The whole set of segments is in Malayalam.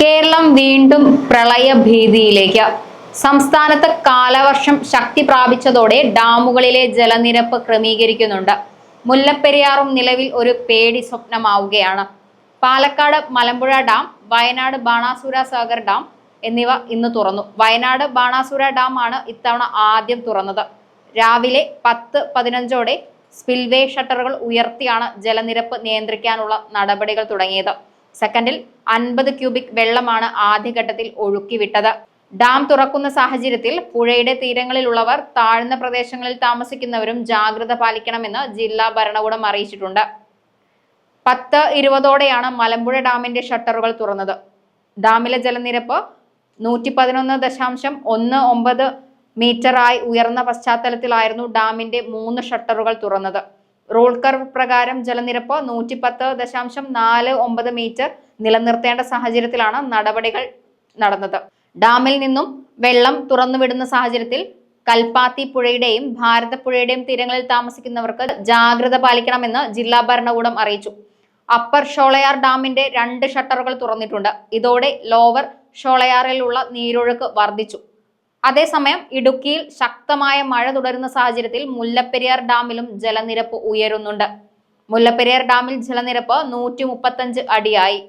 കേരളം വീണ്ടും പ്രളയ ഭീതിയിലേക്ക് സംസ്ഥാനത്ത് കാലവർഷം ശക്തി പ്രാപിച്ചതോടെ ഡാമുകളിലെ ജലനിരപ്പ് ക്രമീകരിക്കുന്നുണ്ട്. മുല്ലപ്പെരിയാറും നിലവിൽ ഒരു പേടി സ്വപ്നമാവുകയാണ്. പാലക്കാട് മലമ്പുഴ ഡാം വയനാട് ബാണാസുര സാഗർ ഡാം എന്നിവ ഇന്ന് തുറന്നു. വയനാട് ബാണാസുര ഡാം ആണ് ഇത്തവണ ആദ്യം തുറന്നത്. രാവിലെ പത്ത് പതിനഞ്ചോടെ സ്പിൽവേ ഷട്ടറുകൾ ഉയർത്തിയാണ് ജലനിരപ്പ് നിയന്ത്രിക്കാനുള്ള നടപടികൾ തുടങ്ങിയത്. സെക്കൻഡിൽ അൻപത് ക്യൂബിക് വെള്ളമാണ് ആദ്യഘട്ടത്തിൽ ഒഴുക്കിവിട്ടത്. ഡാം തുറക്കുന്ന സാഹചര്യത്തിൽ പുഴയുടെ തീരങ്ങളിലുള്ളവർ താഴ്ന്ന പ്രദേശങ്ങളിൽ താമസിക്കുന്നവരും ജാഗ്രത പാലിക്കണമെന്ന് ജില്ലാ ഭരണകൂടം അറിയിച്ചിട്ടുണ്ട്. പത്ത് ഇരുപതോടെയാണ് മലമ്പുഴ ഡാമിന്റെ ഷട്ടറുകൾ തുറന്നത്. ഡാമിലെ ജലനിരപ്പ് നൂറ്റി പതിനൊന്ന് ദശാംശം ഒന്ന് ഒമ്പത് മീറ്ററായി ഉയർന്ന പശ്ചാത്തലത്തിലായിരുന്നു ഡാമിന്റെ മൂന്ന് ഷട്ടറുകൾ തുറന്നത്. റൂൾ കർവ് പ്രകാരം ജലനിരപ്പ് നൂറ്റി പത്ത് ദശാംശം നാല് ഒമ്പത് മീറ്റർ നിലനിർത്തേണ്ട സാഹചര്യത്തിലാണ് നടപടികൾ നടന്നത്. ഡാമിൽ നിന്നും വെള്ളം തുറന്നുവിടുന്ന സാഹചര്യത്തിൽ കൽപ്പാത്തി പുഴയുടെയും ഭാരതപ്പുഴയുടെയും തീരങ്ങളിൽ താമസിക്കുന്നവർക്ക് ജാഗ്രത പാലിക്കണമെന്ന് ജില്ലാ ഭരണകൂടം അറിയിച്ചു. അപ്പർ ഷോളയാർ ഡാമിന്റെ രണ്ട് ഷട്ടറുകൾ തുറന്നിട്ടുണ്ട്. ഇതോടെ ലോവർ ഷോളയാറിലുള്ള നീരൊഴുക്ക് വർദ്ധിച്ചു. അതേസമയം ഇടുക്കിയിൽ ശക്തമായ മഴ തുടരുന്ന സാഹചര്യത്തിൽ മുല്ലപ്പെരിയാർ ഡാമിലും ജലനിരപ്പ് ഉയരുന്നുണ്ട്. മുല്ലപ്പെരിയാർ ഡാമിൽ ജലനിരപ്പ് നൂറ്റി മുപ്പത്തഞ്ച് അടിയായി.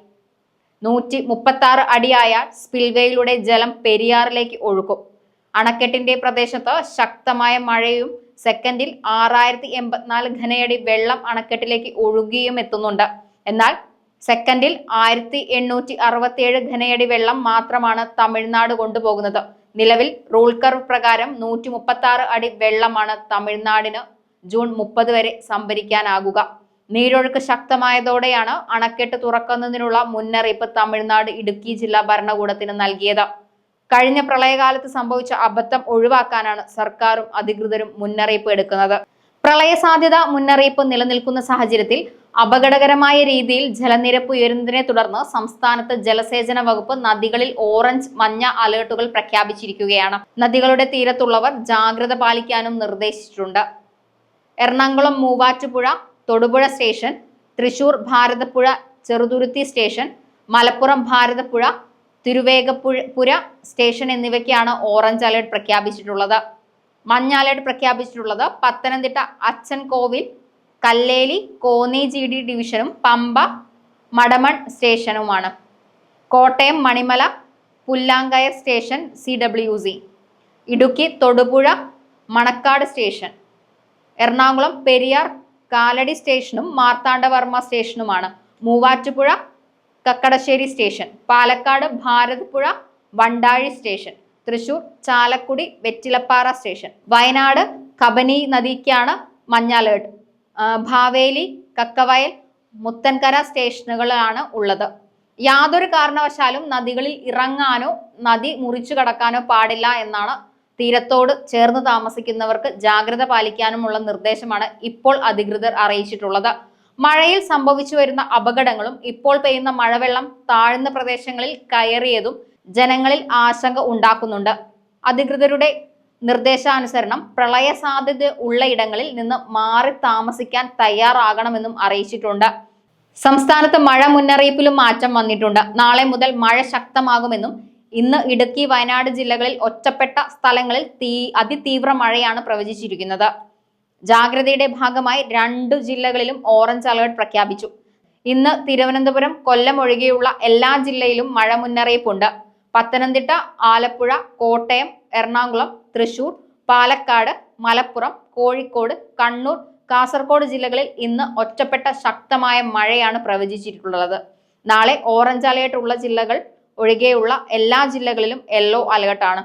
നൂറ്റി മുപ്പത്തി ആറ് അടിയായ സ്പിൽവേയിലൂടെ ജലം പെരിയാറിലേക്ക് ഒഴുക്കും. അണക്കെട്ടിന്റെ പ്രദേശത്ത് ശക്തമായ മഴയും സെക്കൻഡിൽ ആറായിരത്തി എൺപത്തിനാല് ഘനയടി വെള്ളം അണക്കെട്ടിലേക്ക് ഒഴുകിയും എത്തുന്നുണ്ട്. എന്നാൽ സെക്കൻഡിൽ ആയിരത്തി എണ്ണൂറ്റി അറുപത്തിയേഴ് ഘനയടി വെള്ളം മാത്രമാണ് തമിഴ്നാട് കൊണ്ടുപോകുന്നത്. നിലവിൽ റൂൾ കർവ് പ്രകാരം നൂറ്റി മുപ്പത്തി ആറ് അടി വെള്ളമാണ് തമിഴ്നാടിന് ജൂൺ മുപ്പത് വരെ സംഭരിക്കാനാകുക. നീരൊഴുക്ക് ശക്തമായതോടെയാണ് അണക്കെട്ട് തുറക്കുന്നതിനുള്ള മുന്നറിയിപ്പ് തമിഴ്നാട് ഇടുക്കി ജില്ലാ ഭരണകൂടത്തിന് നൽകിയത്. കഴിഞ്ഞ പ്രളയകാലത്ത് സംഭവിച്ച അബദ്ധം ഒഴിവാക്കാനാണ് സർക്കാരും അധികൃതരും മുന്നറിയിപ്പ് എടുക്കുന്നത്. പ്രളയ സാധ്യത മുന്നറിയിപ്പ് നിലനിൽക്കുന്ന സാഹചര്യത്തിൽ അപകടകരമായ രീതിയിൽ ജലനിരപ്പ് ഉയരുന്നതിനെ തുടർന്ന് സംസ്ഥാനത്ത് ജലസേചന വകുപ്പ് നദികളിൽ ഓറഞ്ച് മഞ്ഞ അലേർട്ടുകൾ പ്രഖ്യാപിച്ചിരിക്കുകയാണ്. നദികളുടെ തീരത്തുള്ളവർ ജാഗ്രത പാലിക്കാനും നിർദ്ദേശിച്ചിട്ടുണ്ട്. Ernakulam Muvattupuzha Thodupuzha station Thrissur Bharathapuzha Cheruthuruthy station Malappuram Bharathapuzha Thiruvegappuzha station എന്നിവയ്ക്കാണ് ഓറഞ്ച് അലേർട്ട് പ്രഖ്യാപിച്ചിട്ടുള്ളത്. മഞ്ഞ അലേർട്ട് പ്രഖ്യാപിച്ചിട്ടുള്ളത് Pathanamthitta Achankovil Kalleli Konni G D ഡിവിഷനും Pamba Madamon സ്റ്റേഷനുമാണ്. Kottayam Manimala Pullakayar station C W C Idukki Thodupuzha Manakkad station. Ernakulam Periyar Kalady സ്റ്റേഷനും Marthandavarma സ്റ്റേഷനുമാണ്. Muvattupuzha Kakkadassery station. Palakkad Bharathapuzha Vandazhi station. Thrissur Chalakudy Vettilappara station. Wayanad Kabani നദിക്കാണ് മഞ്ഞ അലേർട്ട് ആ, ഭാവേലി കക്കവയൽ മുത്തൻകര സ്റ്റേഷനുകളാണ് ഉള്ളത്. യാതൊരു കാരണവശാലും നദികളിൽ ഇറങ്ങാനോ നദി മുറിച്ചു കടക്കാനോ പാടില്ല എന്നാണ് തീരത്തോട് ചേർന്ന് താമസിക്കുന്നവർക്ക് ജാഗ്രത പാലിക്കാനുമുള്ള നിർദ്ദേശമാണ് ഇപ്പോൾ അധികൃതർ അറിയിച്ചിട്ടുള്ളത്. മഴയിൽ സംഭവിച്ചു വരുന്ന അപകടങ്ങളും ഇപ്പോൾ പെയ്യുന്ന മഴവെള്ളം താഴ്ന്ന പ്രദേശങ്ങളിൽ കയറിയതും ജനങ്ങളിൽ ആശങ്ക ഉണ്ടാക്കുന്നുണ്ട്. അധികൃതരുടെ നിർദ്ദേശാനുസരണം പ്രളയ സാധ്യത ഉള്ള ഇടങ്ങളിൽ നിന്ന് മാറി താമസിക്കാൻ തയ്യാറാകണമെന്നും അറിയിച്ചിട്ടുണ്ട്. സംസ്ഥാനത്ത് മഴ മുന്നറിയിപ്പിലും മാറ്റം വന്നിട്ടുണ്ട്. നാളെ മുതൽ മഴ ശക്തമാകുമെന്നും ഇന്ന് ഇടുക്കി വയനാട് ജില്ലകളിൽ ഒറ്റപ്പെട്ട സ്ഥലങ്ങളിൽ തീ അതിതീവ്ര മഴയാണ് പ്രവചിച്ചിരിക്കുന്നത്. ജാഗ്രതയുടെ ഭാഗമായി രണ്ടു ജില്ലകളിലും ഓറഞ്ച് അലേർട്ട് പ്രഖ്യാപിച്ചു. ഇന്ന് തിരുവനന്തപുരം കൊല്ലം ഒഴികെയുള്ള എല്ലാ ജില്ലയിലും മഴ മുന്നറിയിപ്പുണ്ട്. പത്തനംതിട്ട ആലപ്പുഴ കോട്ടയം എറണാകുളം തൃശൂർ പാലക്കാട് മലപ്പുറം കോഴിക്കോട് കണ്ണൂർ കാസർഗോഡ് ജില്ലകളിൽ ഇന്ന് ഒറ്റപ്പെട്ട ശക്തമായ മഴയാണ് പ്രവചിച്ചിട്ടുള്ളത്. നാളെ ഓറഞ്ച് അലേർട്ട് ഉള്ള ജില്ലകൾ ഒഴികെയുള്ള എല്ലാ ജില്ലകളിലും യെല്ലോ അലേർട്ടാണ്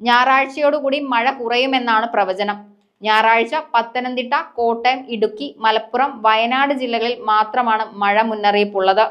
ഞായറാഴ്ചയോടുകൂടി മഴ കുറയുമെന്നാണ് പ്രവചനം. ഞായറാഴ്ച പത്തനംതിട്ട കോട്ടയം ഇടുക്കി മലപ്പുറം വയനാട് ജില്ലകളിൽ മാത്രമാണ് മഴ മുന്നറിയിപ്പുള്ളത്.